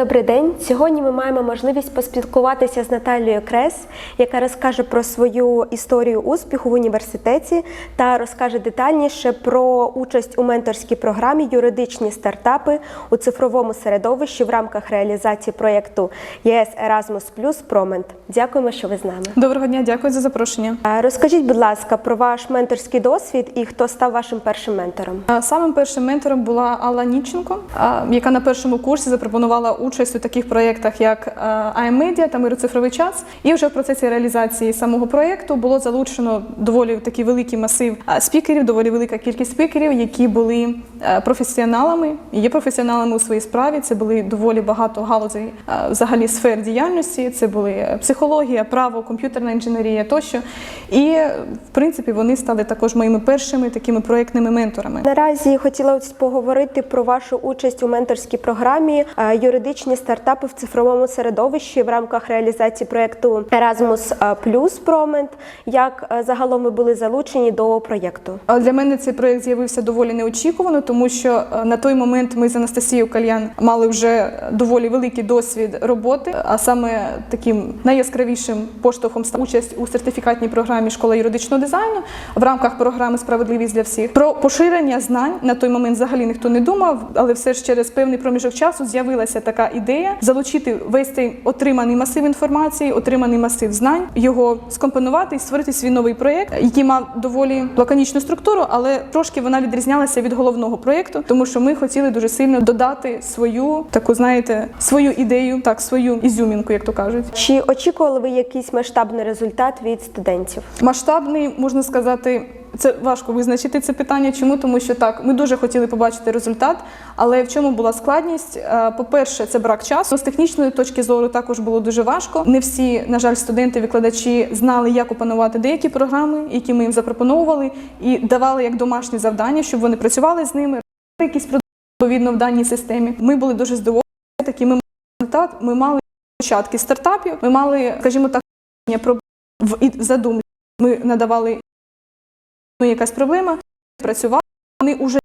Добрий день. Сьогодні ми маємо можливість поспілкуватися з Наталією Крес, яка розкаже про свою історію успіху в університеті та розкаже детальніше про участь у менторській програмі Юридичні стартапи у цифровому середовищі в рамках реалізації проєкту ЄС Erasmus Plus Промент. Дякуємо, що ви з нами. Доброго дня, дякую за запрошення. Розкажіть, будь ласка, про ваш менторський досвід і хто став вашим першим ментором. Самим першим ментором була Алла Ніченко, яка на першому курсі запропонувала участь у таких проєктах, як iMedia та мироцифровий час. І вже в процесі реалізації самого проєкту було залучено доволі такий великий масив спікерів, доволі велика кількість спікерів, які були е, професіоналами, і є професіоналами у своїй справі. Це були доволі багато галузей взагалі сфер діяльності. Це були е, психологія, право, комп'ютерна інженерія тощо. І е, в принципі вони стали також моїми першими такими проєктними менторами. Наразі хотіла ось поговорити про вашу участь у менторській програмі е, юридичні стартапи в цифровому середовищі в рамках реалізації проєкту Erasmus Plus Proment. Як е, загалом ви були залучені до проєкту? Для мене цей проєкт з'явився доволі неочікувано, тому що е, на той момент ми з Анастасією Кальян мали вже доволі великий досвід роботи, а саме таким найяскравішим поштовхом стала участь у сертифікатній програмі школа юридичного дизайну в рамках програми Справедливість для всіх. Про поширення знань на той момент взагалі ніхто не думав, але все ж через певний проміжок часу з'явилася така ідея залучити весь цей отриманий масив інформації, отриманий масив знань, його скомпонувати і створити свій новий проєкт, який мав доволі лаконічну структуру, але трошки вона відрізнялася від головного проєкту, тому що ми хотіли дуже сильно додати свою таку, знаєте, свою ідею, так свою ізюмінку, як то кажуть. Чи очікували ви якийсь масштабний результат від студентів? Масштабний, можна сказати, це важко визначити це питання. Чому? Тому що так, ми дуже хотіли побачити результат, але в чому була складність? Е, По-перше, це брак часу. З технічної точки зору також було дуже важко. Не всі, на жаль, студенти, викладачі знали, як опанувати деякі програми, які ми їм запропонували, і давали як домашні завдання, щоб вони працювали з ними, якісь відповідно в даній системі. Ми були дуже здивовані. Такі ми результат. Ми мали початки стартапів. Ми мали, скажімо так, про в задумі. Ми надавали якась проблема, працювали. Вони вже